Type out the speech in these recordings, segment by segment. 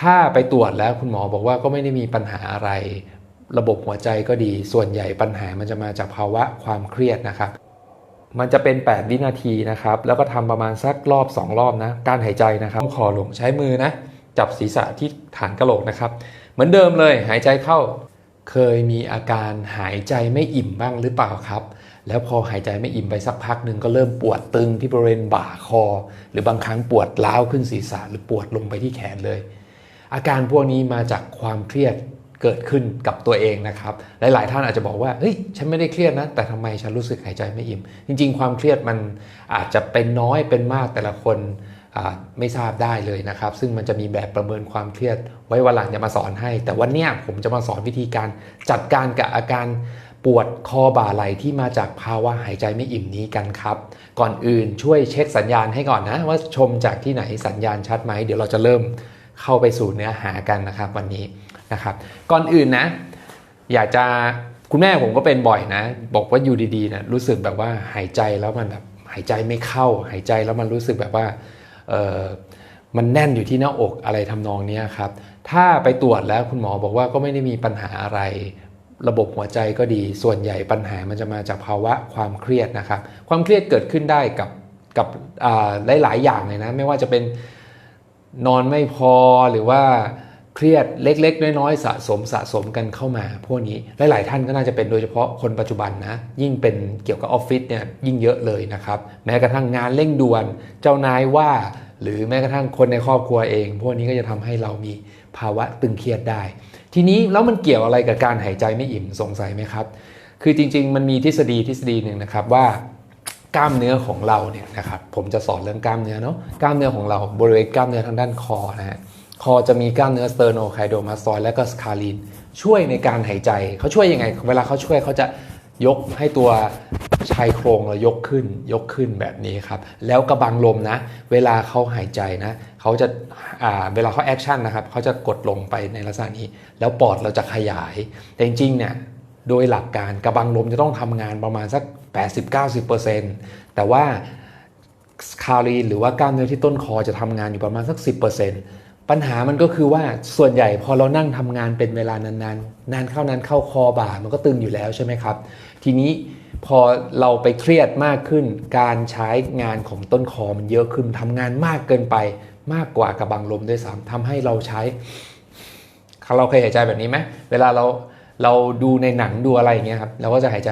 ถ้าไปตรวจแล้วคุณหมอบอกว่าก็ไม่ได้มีปัญหาอะไร ระบบหัวใจก็ดี ส่วนใหญ่ปัญหามันจะมาจากภาวะความเครียดนะครับ มันจะเป็น 8 วินาทีนะครับ แล้วก็ทำประมาณสักรอบ 2 รอบนะ การหายใจนะครับคอลงใช้มือนะ จับศีรษะที่ฐานกระโหลกนะครับ เหมือนเดิมเลยหายใจเข้า เคยมีอาการหายใจไม่อิ่มบ้างหรือเปล่าครับแล้วพอหายใจไม่อิ่มไปสักพักหนึ่งก็เริ่มปวดตึงที่บริเวณบ่าคอ หรือบางครั้งปวดล้าวขึ้นศีรษะหรือปวดลงไปที่แขนเลย อาการพวกนี้มาจากความเครียดเกิดขึ้นกับตัวเองนะครับ หลาย ๆ ท่านอาจจะบอกว่าเฮ้ยฉันไม่ได้เครียดนะ แต่ทำไมฉันรู้สึกหายใจไม่อิ่ม จริง ๆ ความเครียดมันอาจจะเป็นน้อยเป็นมากแต่ละคนไม่ทราบได้เลยนะครับ ซึ่งมันจะมีแบบประเมินความเครียด ไว้วันหลังจะมาสอนให้ แต่วันนี้ผมจะมาสอนวิธีการจัดการกับอาการปวดคอบ่าไหล่ที่มาจากภาวะหายใจไม่อิ่มนี้กันครับ ก่อนอื่นช่วยเช็คสัญญาณให้ก่อนนะ ว่าชมจากที่ไหนสัญญาณชัดไหมเดี๋ยวเราจะเริ่ม เข้าไปสู่เนื้อหากันนะครับวันนี้นะครับ ก่อนอื่นนะ อยากจะคุณแม่ผมก็เป็นบ่อยนะ บอกว่าอยู่ดีๆนะรู้สึกแบบว่าหายใจแล้วมันแบบหายใจไม่เข้า หายใจแล้วมันรู้สึกแบบว่าเออมันแน่นอยู่ที่หน้าอกอะไรทำนองนี้ครับ ถ้าไปตรวจแล้วคุณหมอบอกว่าก็ไม่ได้มีปัญหาอะไร ระบบหัวใจก็ดี ส่วนใหญ่ปัญหามันจะมาจากภาวะความเครียดนะครับ ความเครียดเกิดขึ้นได้กับกับหลาย ๆ อย่างเลยนะ ไม่ว่าจะเป็น นอนไม่พอหรือว่าเครียดเล็ก ๆ น้อยๆสะสมสะสมกันเข้ามา พวกนี้หลายๆท่านก็น่าจะเป็นโดยเฉพาะคนปัจจุบันนะ ยิ่งเป็นเกี่ยวกับออฟฟิศเนี่ยยิ่งเยอะเลยนะครับ แม้กระทั่งงานเร่งด่วน เจ้านายว่า หรือแม้กระทั่งคนในครอบครัวเอง พวกนี้ก็จะทำให้เรามีภาวะตึงเครียดได้ ทีนี้แล้วมันเกี่ยวอะไรกับการหายใจไม่อิ่มสงสัยไหมครับ คือจริง ๆ มันมีทฤษฎีทฤษฎีหนึ่งนะครับว่า กล้ามเนื้อของเราเนี่ยนะครับผมจะสอนเรื่องกล้ามเนื้อเนาะกล้ามเนื้อของเราบริเวณกล้ามเนื้อทางด้านคอนะฮะคอจะมีกล้ามเนื้อสเตอร์โนไคโดมาซอยและก็สคาลีนช่วยในการหายใจเขาช่วยยังไง เวลาเขาช่วยเขาจะยกให้ตัวชายโครงเรายกขึ้น ยกขึ้นแบบนี้ครับ แล้วกระบังลมนะ เวลาเขาหายใจนะเขาจะอ่าเวลาเขาแอคชั่นนะครับเขาจะกดลงไปในลักษณะนี้ แล้วปอดเราจะขยาย แต่จริงๆเนี่ย โดยหลักการกระบังลมจะต้องทำงานประมาณสัก 80-90%แต่ว่าคารีนหรือว่ากล้ามเนื้อที่ต้นคอจะทำงานอยู่ประมาณสัก 10%ปัญหามันก็คือว่าส่วนใหญ่พอเรานั่งทำงานเป็นเวลานานๆนานเข้านานเข้าคอบ่ามันก็ตึงอยู่แล้วใช่ไหมครับ ทีนี้พอเราไปเครียดมากขึ้น การใช้งานของต้นคอมันเยอะขึ้นทำงานมากเกินไปมากกว่ากระบังลมด้วยซ้ำทำให้เราใช้เราเคยหายใจแบบนี้ไหมเวลาเรา เราดูในหนังดูอะไรอย่างเงี้ยครับเราก็จะหายใจ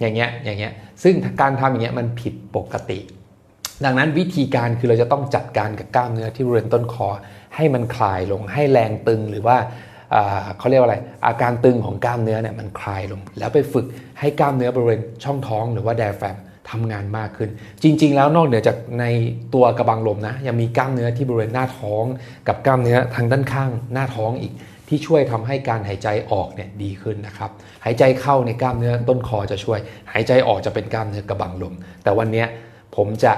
อย่างเงี้ยอย่างเงี้ยซึ่งการทำอย่างเงี้ยมันผิดปกติ ดังนั้นวิธีการคือเราจะต้องจัดการกับกล้ามเนื้อที่บริเวณต้นคอ ให้มันคลายลงให้แรงตึงหรือว่าอ่าเขาเรียกว่าอะไร อาการตึงของกล้ามเนื้อเนี่ยมันคลายลง แล้วไปฝึกให้กล้ามเนื้อบริเวณช่องท้องหรือว่าแดแฟมทำงานมากขึ้น จริง ๆ แล้วนอกเหนือจากในตัวกระบังลมนะยังมีกล้ามเนื้อที่บริเวณหน้าท้อง กับกล้ามเนื้อทางด้านข้างหน้าท้องอีก ที่ช่วยทำให้การหายใจออกเนี่ยดีขึ้นนะครับ หายใจเข้าในกล้ามเนื้อต้นคอจะช่วย หายใจออกจะเป็นกล้ามเนื้อกระบังลม แต่วันนี้ผมจะ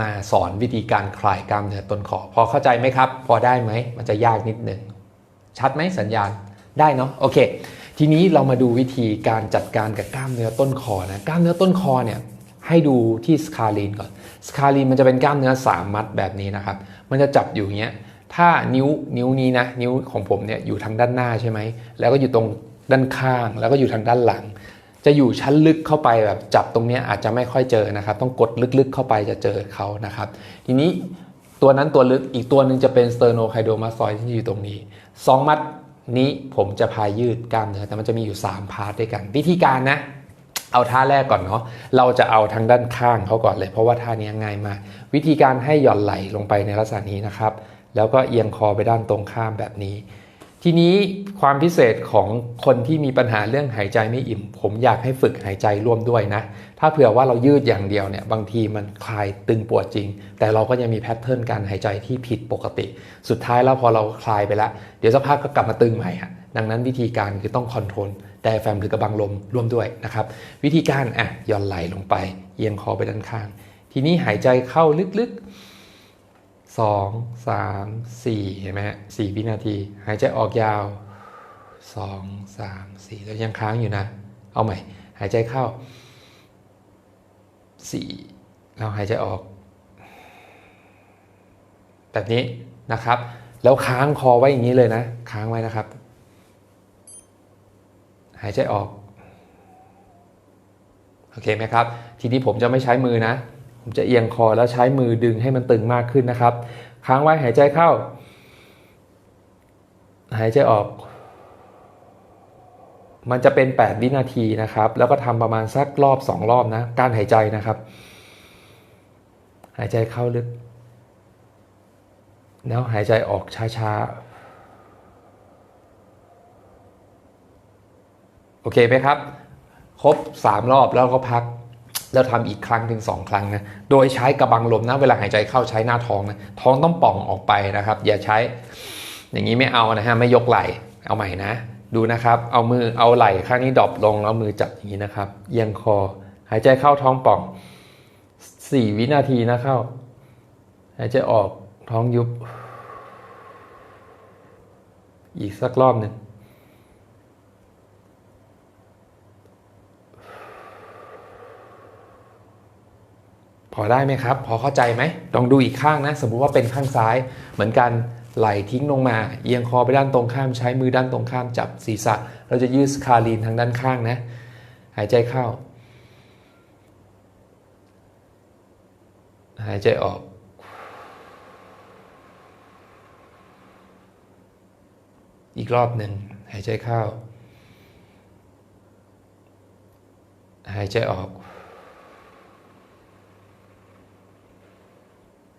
มาสอนวิธีการคลายกล้ามเนื้อต้นคอ พอเข้าใจไหมครับ พอได้ไหม มันจะยากนิดหนึ่งชัดไหมสัญญาณ ได้เนาะ โอเค ทีนี้เรามาดูวิธีการจัดการกับกล้ามเนื้อต้นคอนะ กล้ามเนื้อต้นคอเนี่ยให้ดูที่สคาลีนก่อน สคาลีนมันจะเป็นกล้ามเนื้อ3มัดแบบนี้นะครับ มันจะจับอยู่อย่างเงี้ย ถ้านิ้วนิ้วนี้นะนิ้วของผมเนี่ยอยู่ทางด้านหน้าใช่ไหมแล้วก็อยู่ตรงด้านข้างแล้วก็อยู่ทางด้านหลัง จะอยู่ชั้นลึกเข้าไปแบบจับตรงนี้อาจจะไม่ค่อยเจอนะครับ ต้องกดลึกๆเข้าไปจะเจอเขานะครับ ทีนี้ตัวนั้นตัวลึกอีกตัวหนึ่งจะเป็นสเตอร์โนไคโดมาซอยที่อยู่ตรงนี้สองมัดนี้ผมจะพายยืดกล้ามเนื้อแต่มันจะมีอยู่ 3 พาร์ทด้วยกัน วิธีการนะ เอาท่าแรกก่อนเนาะเราจะเอาทางด้านข้างเขาก่อนเลย เพราะว่าท่านี้ง่ายมากวิธีการให้หย่อนไหลลงไปในลักษณะนี้นะครับ แล้วก็เอียงคอไปด้านตรงข้ามแบบนี้ ทีนี้ความพิเศษของคนที่มีปัญหาเรื่องหายใจไม่อิ่ม ผมอยากให้ฝึกหายใจร่วมด้วยนะ ถ้าเผื่อว่าเรายืดอย่างเดียวเนี่ยบางทีมันคลายตึงปวดจริง แต่เราก็ยังมีแพทเทิร์นการหายใจที่ผิดปกติ สุดท้ายแล้วพอเราคลายไปแล้ว เดี๋ยวสักพักก็กลับมาตึงใหม่อะดังนั้นวิธีการคือต้องคอนโทรลไดแฟมหรือกระบังลมร่วมด้วยนะครับ วิธีการอะย่อนไหลลงไป เอียงคอไปด้านข้าง ทีนี้หายใจเข้าลึกๆ สองสามสี่เห็นไหมฮะสี่วินาที หายใจออกยาวสองสามสี่แล้วยังค้างอยู่นะ เอาใหม่ หายใจเข้าสี่แล้วหายใจออก แบบนี้นะครับ แล้วค้างคอไว้อย่างนี้เลยนะ ค้างไว้นะครับ หายใจออก โอเคไหมครับ ทีนี้ผมจะไม่ใช้มือนะ ผมจะเอียงคอแล้วใช้มือดึงให้มันตึงมากขึ้นนะครับ ค้างไว้หายใจเข้า หายใจออก มันจะเป็น 8 วินาทีนะครับ แล้วก็ทำประมาณสักรอบ 2 รอบนะ การหายใจนะครับ หายใจเข้าลึก แล้วหายใจออกช้าๆโอเคไหมครับ ครบ 3 รอบแล้วก็พัก แล้วทำอีกครั้งถึง2ครั้งนะ โดยใช้กระบังลมนะ เวลาหายใจเข้าใช้หน้าท้องนะ ท้องต้องป่องออกไปนะครับ อย่าใช้ อย่างนี้ไม่เอานะฮะ ไม่ยกไหล่ เอาใหม่นะ ดูนะครับ เอามือ เอาไหล่ข้างนี้ดรอปลงแล้วมือจับอย่างนี้นะครับ เอียงคอ หายใจเข้าท้องป่อง4วินาทีนะเข้า หายใจออกท้องยุบ อีกสักรอบหนึ่ง พอได้ไหมครับ พอเข้าใจไหมลองดูอีกข้างนะ สมมุติว่าเป็นข้างซ้าย เหมือนกันไหลทิ้งลงมา เอียงคอไปด้านตรงข้ามใช้มือด้านตรงข้ามจับศีรษะ เราจะยืดคาลีนทางด้านข้างนะ หายใจเข้า หายใจออก อีกรอบหนึ่งหายใจเข้า หายใจออก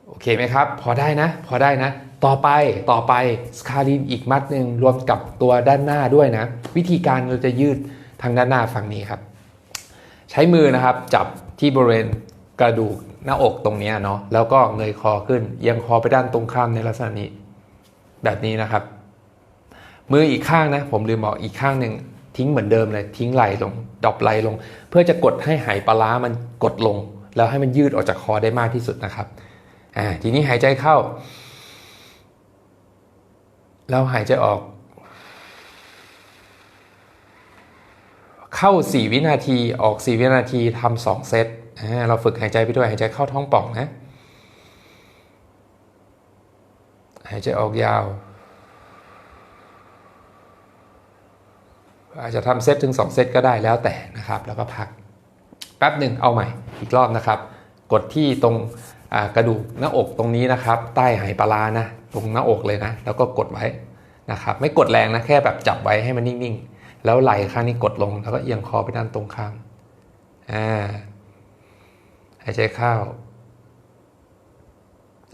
โอ เคไหมครับ พอได้นะ พอได้นะ ต่อไปต่อไปสคาลินอีกมัดหนึ่งรวมกับตัวด้านหน้าด้วยนะ วิธีการเราจะยืดทางด้านหน้าฝั่งนี้ครับ ใช้มือนะครับจับที่บริเวณกระดูกหน้าอกตรงนี้เนาะแล้วก็เงยคอขึ้นเอียงคอไปด้านตรงข้ามในลักษณะนี้ แบบนี้นะครับ มืออีกข้างนะ ผมลืมบอกอีกข้างหนึ่งทิ้งเหมือนเดิมเลยทิ้งไหลลงดอปไหลลง เพื่อจะกดให้ไหปลาร้ามันกดลง แล้วให้มันยืดออกจากคอได้มากที่สุดนะครับ อ่าทีนี้หายใจเข้าแล้วหายใจออก เข้า 4 วินาทีออก 4 วินาทีทำสองเซตอ่าเราฝึกหายใจไปด้วยหายใจเข้าท้องป่องนะ หายใจออกยาว อาจจะทำเซตถึง 2 เซตก็ได้แล้วแต่นะครับ แล้วก็พักแป๊บหนึ่งเอาใหม่อีกรอบนะครับ กดที่ตรง กระดูกหน้าอกตรงนี้นะครับ ใต้ไหปลาร้านะ ตรงหน้าอกเลยนะ แล้วก็กดไว้นะครับ ไม่กดแรงนะแค่แบบจับไว้ให้มันนิ่งๆ แล้วไหล่ข้างนี้กดลง แล้วก็เอียงคอไปด้านตรงข้ามอ่าหายใจเข้า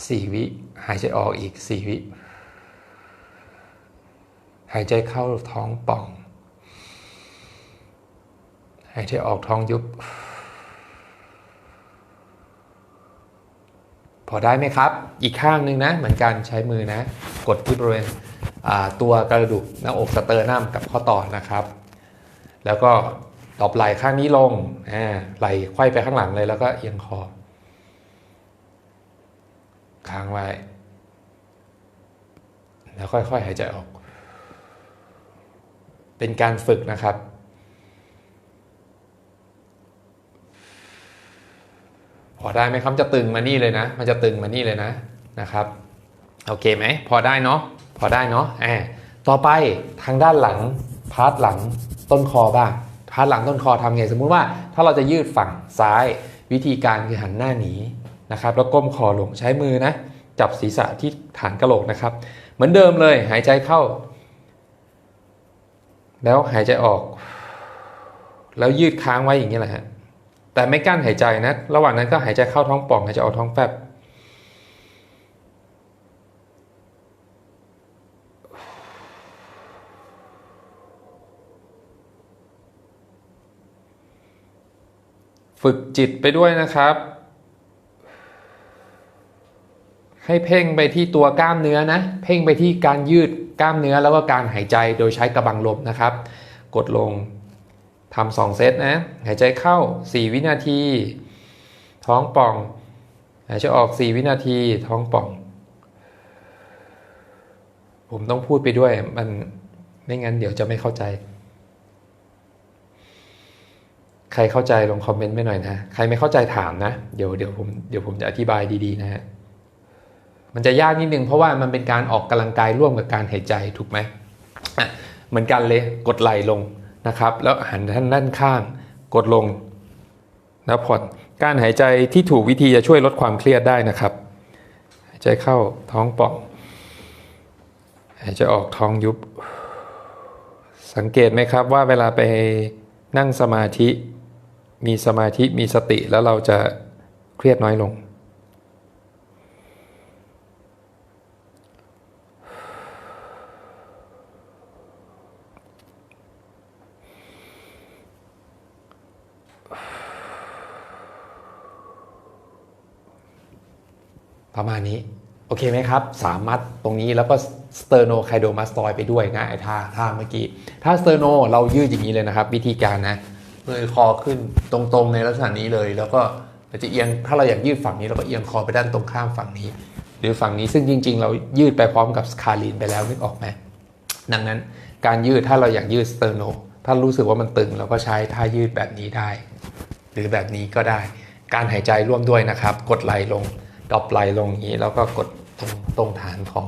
สี่วิ หายใจออกอีกสี่วิ หายใจเข้าท้องป่อง หายใจออกท้องยุบ พอได้ไหมครับ อีกข้างหนึ่งนะ เหมือนกันใช้มือนะ กดที่บริเวณตัวกระดูกหน้าอกสเตอร์นัมกับข้อต่อนะครับ แล้วก็ตอบไหล่ข้างนี้ลงไหล่ไขว้ไปข้างหลังเลยแล้วก็เอียงคอค้างไว้ แล้วค่อยๆหายใจออก เป็นการฝึกนะครับ พอได้ไหมครับจะตึงมานี่เลยนะ มันจะตึงมานี่เลยนะนะครับโอเคไหมพอได้เนาะพอได้เนาะแอบต่อไปทางด้านหลังพาร์ทหลังต้นคอบ้างพาร์ทหลังต้นคอทำไง สมมุติว่าถ้าเราจะยืดฝั่งซ้ายวิธีการคือหันหน้าหนีนะครับแล้วก้มคอลงใช้มือนะจับศีรษะที่ฐานกระโหลกนะครับ เหมือนเดิมเลยหายใจเข้า แล้วหายใจออก แล้วยืดค้างไว้อย่างนี้แหละฮะ แต่ไม่กั้นหายใจนะ ระหว่างนั้นก็หายใจเข้าท้องป่องหายใจออกท้องแฟบฝึกจิตไปด้วยนะครับ ให้เพ่งไปที่ตัวกล้ามเนื้อนะ เพ่งไปที่การยืดกล้ามเนื้อแล้วก็การหายใจโดยใช้กระบังลมนะครับ กดลง ทำสองเซตนะ หายใจเข้า 4 วินาที ท้องป่อง หายใจออก 4 วินาที ท้องป่อง ผมต้องพูดไปด้วย มันไม่งั้นเดี๋ยวจะไม่เข้าใจ ใครเข้าใจลองคอมเมนต์ไปหน่อยนะ ใครไม่เข้าใจถามนะ เดี๋ยวเดี๋ยวผมเดี๋ยวผมจะอธิบายดีๆนะฮะ มันจะยากนิดนึงเพราะว่ามันเป็นการออกกำลังกายร่วมกับการหายใจถูกไหมอะเหมือนกันเลย กดไหลลง นะครับ แล้วหันท่านด้านข้างกดลงแล้วผ่อนการหายใจที่ถูกวิธีจะช่วยลดความเครียดได้นะครับ หายใจเข้าท้องป่อง หายใจออกท้องยุบ สังเกตไหมครับว่าเวลาไปนั่งสมาธิ มีสมาธิมีสติแล้วเราจะเครียดน้อยลง ประมาณนี้ โอเคไหมครับ สามมัดตรงนี้แล้วก็สเตอร์โนไคโดมาสตอยไปด้วยนะไอ้ท่าท่าเมื่อกี้ ถ้าสเตอร์โนเรายืดอย่างนี้เลยนะครับ วิธีการนะเงยคอขึ้นตรงๆในลักษณะนี้เลย แล้วก็เราจะเอียงถ้าเราอยากยืดฝั่งนี้เราก็เอียงคอไปด้านตรงข้ามฝั่งนี้ หรือฝั่งนี้ซึ่งจริง ๆ เรายืดไปพร้อมกับสคาลีนไปแล้วนึกออกไหมดังนั้นการยืดถ้าเราอยากยืดสเตอร์โนถ้ารู้สึกว่ามันตึงเราก็ใช้ท่ายืดแบบนี้ได้ หรือแบบนี้ก็ได้ การหายใจร่วมด้วยนะครับ กดไหลลง ดรอปไหลลงอย่างนี้แล้วก็กดตรงตรงฐานของ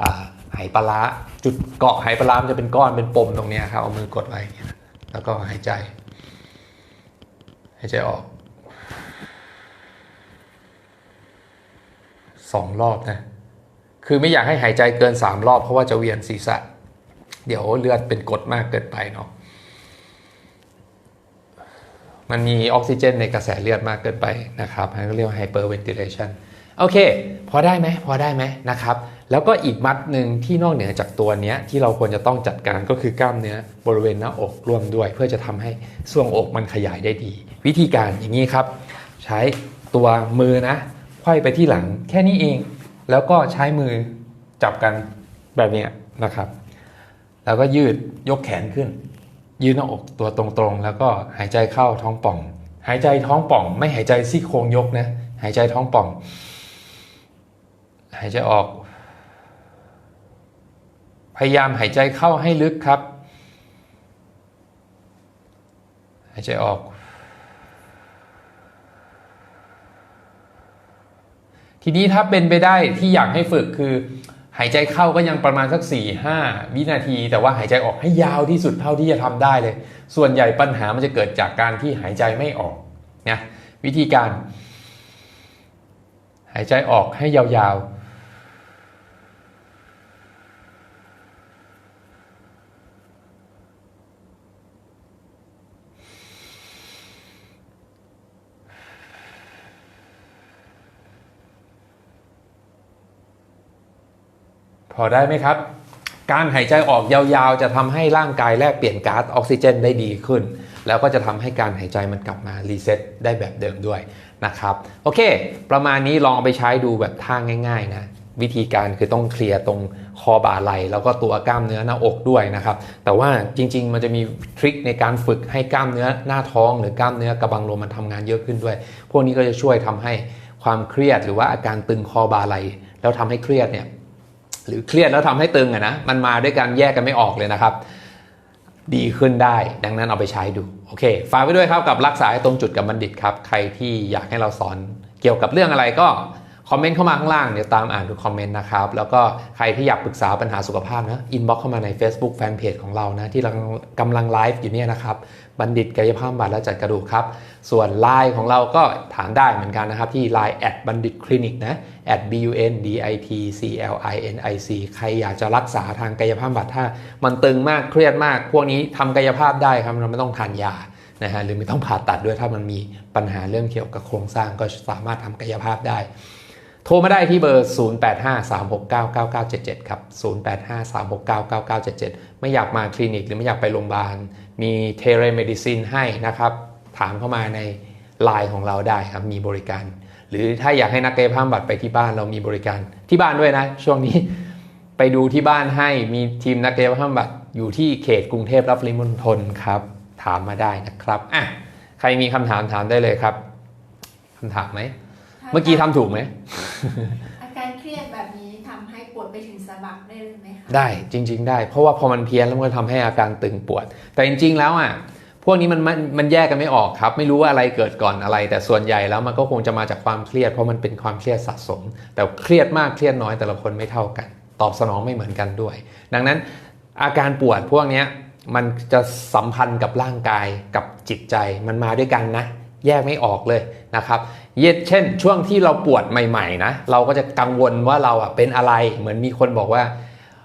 อาไหปลาจุดเกาะไหปลามันจะเป็นก้อนเป็นปมตรงนี้ครับเอามือกดไว้อย่างนี้แล้วก็หายใจ หายใจออกสองรอบนะ คือไม่อยากให้หายใจเกินสามรอบเพราะว่าจะเวียนศีรษะ เดี๋ยวเลือดเป็นกรดมากเกินไปเนาะมันมีออกซิเจนในกระแสเลือดมากเกินไปนะครับอันนก็เรียกว่า hyperventilation โอเค พอได้ไหมพอได้ไหมนะครับ แล้วก็อีกมัดหนึ่งที่นอกเหนือจากตัวนี้ที่เราควรจะต้องจัดการก็คือกล้ามเนื้อบริเวณหน้าอกร่วมด้วย เพื่อจะทำให้ส่วงอกมันขยายได้ดี วิธีการอย่างนี้ครับ ใช้ตัวมือนะไขว้ไปที่หลังแค่นี้เอง แล้วก็ใช้มือจับกันแบบนี้นะครับ แล้วก็ยืดยกแขนขึ้น ยืดหน้าอกตัวตรงๆ แล้วก็หายใจเข้าท้องป่อง หายใจท้องป่อง ไม่หายใจซี่โครงยกนะหายใจท้องป่อง หายใจออก พยายามหายใจเข้าให้ลึกครับ หายใจออก ทีนี้ถ้าเป็นไปได้ที่อยากให้ฝึกคือ หายใจเข้าก็ยังประมาณสัก 4 5 วินาที แต่ว่าหายใจออกให้ยาวที่สุดเท่าที่จะทำได้เลย ส่วนใหญ่ปัญหามันจะเกิดจากการที่หายใจไม่ออกนะวิธีการ หายใจออกให้ยาวๆ พอได้ไหมครับ การหายใจออกยาวๆ จะทำให้ร่างกายแลกเปลี่ยนก๊าซออกซิเจนได้ดีขึ้น แล้วก็จะทำให้การหายใจมันกลับมารีเซ็ตได้แบบเดิมด้วยนะครับ โอเค ประมาณนี้ลองเอาไปใช้ดูแบบท่าง่าย ๆ นะวิธีการคือต้องเคลียร์ตรงคอบ่าไหล่แล้วก็ตัวกล้ามเนื้อหน้าอกด้วยนะครับ แต่ว่าจริง ๆ มันจะมีทริคในการฝึกให้กล้ามเนื้อหน้าท้อง หรือกล้ามเนื้อกระบังลมมันทำงานเยอะขึ้นด้วย พวกนี้ก็จะช่วยทำให้ความเครียดหรือว่าอาการตึงคอบ่าไหล่แล้วทำให้เครียดเนี่ย หรือเครียดแล้วทำให้ตึงอะนะมันมาด้วยกันแยกกันไม่ออกเลยนะครับ ดีขึ้นได้ดังนั้นเอาไปใช้ดูโอเคฝากไว้ด้วยครับกับรักษาให้ตรงจุดกับบัณฑิตครับ ใครที่อยากให้เราสอนเกี่ยวกับเรื่องอะไรก็ คอมเมนต์เข้ามาข้างล่างเดี๋ยวตามอ่านทุกคอมเมนต์นะครับ แล้วก็ใครที่อยากปรึกษาปัญหาสุขภาพนะอินบ็อกเข้ามาใน Facebook Fanpage ของเรานะที่กำลังไลฟ์อยู่เนี่ยนะครับ บัณฑิตกายภาพบำบัดและจัดกระดูกครับ ส่วน Line ของเราก็ถามได้เหมือนกันนะครับ ที่ Line แอดบัณฑิตคลินิกนะ at b u n d i t c l i n i c ใครอยากจะรักษาทางกายภาพบำบัดถ้า มันตึงมากเครียดมาก พวกนี้ทำกายภาพได้ครับเราไม่ต้องทานยานะฮะหรือไม่ต้องผ่าตัดด้วยถ้ามันมีปัญหาเรื่องเกี่ยวกับโครงสร้างก็สามารถทำกายภาพได้ โทรมาได้ที่เบอร์ 0853699977 ครับ 0853699977 ไม่อยากมาคลินิกหรือไม่อยากไปโรงพยาบาล มีเทเลเมดิซินให้นะครับ ถามเข้ามาในไลน์ของเราได้ครับ มีบริการ หรือถ้าอยากให้นักกายภาพบำบัดไปที่บ้านเรามีบริการที่บ้านด้วยนะ ช่วงนี้ไปดูที่บ้านให้มีทีมนักกายภาพบำบัดอยู่ที่เขตกรุงเทพรับริมณฑลครับ ถามมาได้นะครับอะใครมีคำถามถามได้เลยครับคำถามไหม เมื่อกี้ทำถูกไหมอาการเครียดแบบนี้ทำให้ปวดไปถึงสะบักได้เลยไหมคะได้จริง ๆ ได้ เพราะว่าพอมันเพี้ยนแล้วมันก็ทำให้อาการตึงปวด แต่จริง ๆ แล้วอะพวกนี้มันมันมันแยกกันไม่ออกครับ ไม่รู้ว่าอะไรเกิดก่อนอะไร แต่ส่วนใหญ่แล้วมันก็คงจะมาจากความเครียด เพราะมันเป็นความเครียดสะสม แต่เครียดมากเครียดน้อยแต่ละคนไม่เท่ากัน ตอบสนองไม่เหมือนกันด้วย ดังนั้นอาการปวดพวกเนี้ยมันจะสัมพันธ์กับร่างกายกับจิตใจมันมาด้วยกันนะ แยกไม่ออกเลยนะครับเย็ดเช่น ช่วงที่เราปวดใหม่ๆนะเราก็จะกังวลว่าเราอะเป็นอะไรเหมือนมีคนบอกว่า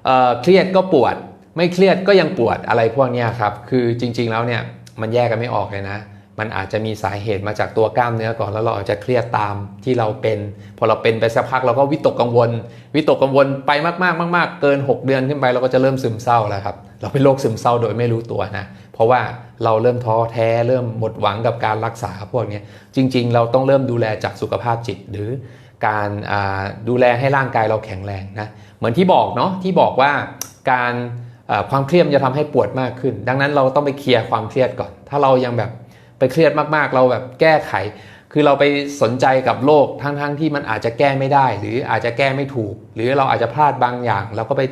เเครียดก็ปวด ไม่เครียดก็ยังปวดอะไรพวกนี้ครับคือจริงๆแล้วเนี่ยมันแยกกันไม่ออกเลยนะมันอาจจะมีสาเหตุมาจากตัวกล้ามเนื้อก่อนแล้วเราอาจจะเครียดตามที่เราเป็น พอเราเป็นไปสักพักเราก็วิตกกังวล วิตกกังวลไปมากๆมากๆเกิน 6 เดือนขึ้นไปเราก็จะเริ่มซึมเศร้าแล้วครับเราเป็นโรคซึมเศร้าโดยไม่รู้ตัวนะเพราะว่า เราเริ่มท้อแท้เริ่มหมดหวังกับการรักษาพวกนี้จริง ๆ เราต้องเริ่มดูแลจากสุขภาพจิต หรือการดูแลให้ร่างกายเราแข็งแรงนะเหมือนที่บอกเนาะที่บอกว่าการความเครียดจะทำให้ปวดมากขึ้น ดังนั้นเราต้องไปเคลียร์ความเครียดก่อน ถ้าเรายังแบบไปเครียดมากๆ เราแบบแก้ไข คือเราไปสนใจกับโลกทั้งๆที่มันอาจจะแก้ไม่ได้ หรืออาจจะแก้ไม่ถูก หรือเราอาจจะพลาดบางอย่าง เราก็ไป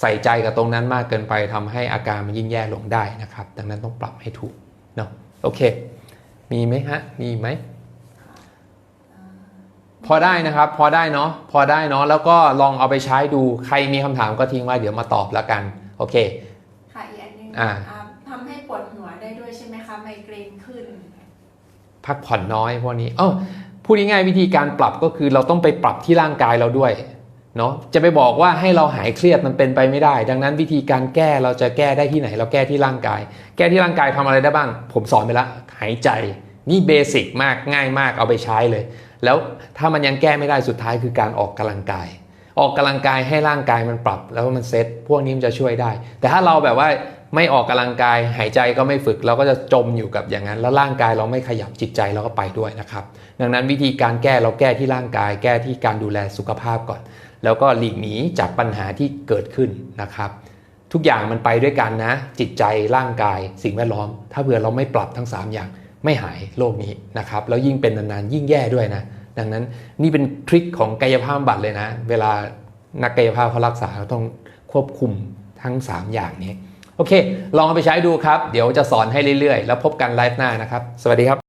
ใส่ใจกับตรงนั้นมากเกินไปทำให้อาการมันยิ่งแย่ลงได้นะครับ ดังนั้นต้องปรับให้ถูกเนาะโอเค มีไหมฮะ มีไหม พอได้นะครับ พอได้เนาะพอได้เนาะแล้วก็ลองเอาไปใช้ดูใครมีคำถามก็ทิ้งไว้เดี๋ยวมาตอบแล้วกัน โอเคค่ะอีกอันหนึงอ่าอ่าทำให้ปวดหัวได้ด้วยใช่ไหมคะไมเกรนขึ้น พักผ่อนน้อยพวกนี้เอ้าพูดง่ายๆวิธีการปรับก็คือเราต้องไปปรับที่ร่างกายเราด้วย เนาะจะไปบอกว่าให้เราหายเครียดมันเป็นไปไม่ได้ ดังนั้นวิธีการแก้เราจะแก้ได้ที่ไหน เราแก้ที่ร่างกาย แก้ที่ร่างกายทำอะไรได้บ้าง ผมสอนไปแล้วหายใจนี่เบสิกมากง่ายมากเอาไปใช้เลย แล้วถ้ามันยังแก้ไม่ได้สุดท้ายคือการออกกำลังกาย ออกกำลังกายให้ร่างกายมันปรับ แล้วมันเซ็ตพวกนี้มันจะช่วยได้ แต่ถ้าเราแบบว่าไม่ออกกำลังกายหายใจก็ไม่ฝึกเราก็จะจมอยู่กับอย่างนั้น แล้วร่างกายเราไม่ขยับจิตใจเราก็ไปด้วยนะครับ ดังนั้นวิธีการแก้เราแก้ที่ร่างกาย แก้ที่การดูแลสุขภาพก่อน แล้วก็หลีกหนีจากปัญหาที่เกิดขึ้นนะครับ ทุกอย่างมันไปด้วยกันนะ จิตใจร่างกาย สิ่งแวดล้อม ถ้าเผื่อเราไม่ปรับทั้ง 3 อย่างไม่หายโรคนี้นะครับแล้วยิ่งเป็นนานๆยิ่งแย่ด้วยนะ ดังนั้นนี่เป็นทริคของกายภาพบำบัดเลยนะ เวลานักกายภาพเขารักษาเขาต้องควบคุมทั้ง 3 อย่างนี้โอเค ลองเอาไปใช้ดูครับ เดี๋ยวจะสอนให้เรื่อยๆ แล้วพบกันไลฟ์หน้านะครับ สวัสดีครับ